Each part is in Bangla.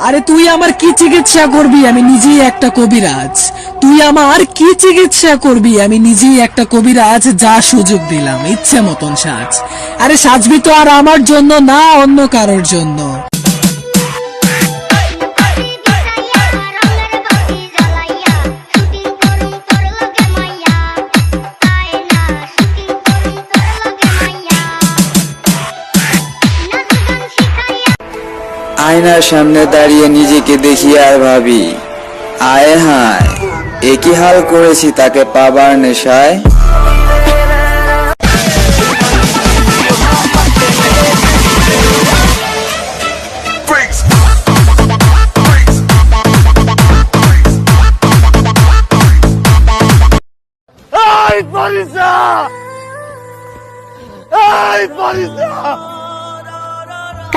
আরে তুই আমার কি চিকিৎসা করবি? আমি নিজেই একটা কবিরাজ। তুই আমার কি চিকিৎসা করবি? আমি নিজেই একটা কবিরাজ যা সুযোগ দিলাম। ইচ্ছে মতন সাজ। আরে সাজবি তো আর আমার জন্য না, অন্য কারোর জন্য। আয়নার সামনে দাঁড়িয়ে নিজেকে দেখি আর ভাবি আয় হায় একই হাল করেছি তাকে পাবার নেশায়. Freaks.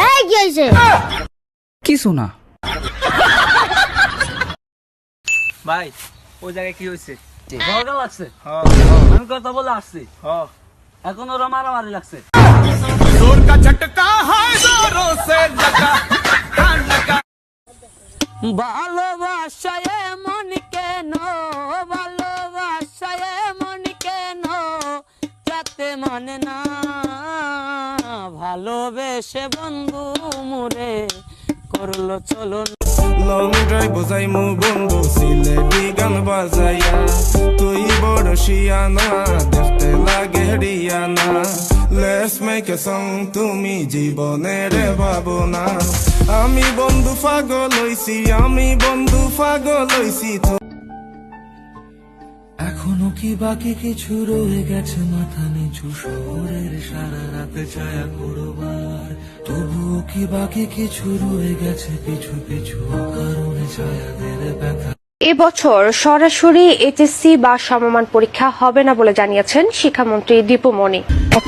এই কি হয়েছে কিছু শোনা ভাই ওই জায়গায় কি হয়েছে? কেন? যাতে মানে না ভালোবেসে বন্ধু মুরে করল, চলো লং ড্রাইভ মো বন্ধু, সিলেটি গান বাজাইয়া। তুই বড় শিয়ানা, দেখতে লাগে রিয়ানা লেস মেকে সং তুমি জীবনের ভাবনা আমি বন্ধু পাগল হইছি, আমি বন্ধু পাগল হইছি এখনও কি বাকি কিছু রয়ে গেছে মাথা নিচু শহরের সারা রাতে ছায়া করবার তবুও কি বাকি কিছু রয়ে গেছে পিছু পিছু অকারণে ছায়াদের ব্যথা এবছর সরাসরি এইচএসসি বা সমমান পরীক্ষা হবে না বলে জানিয়েছেন শিক্ষামন্ত্রী দীপু মনি ও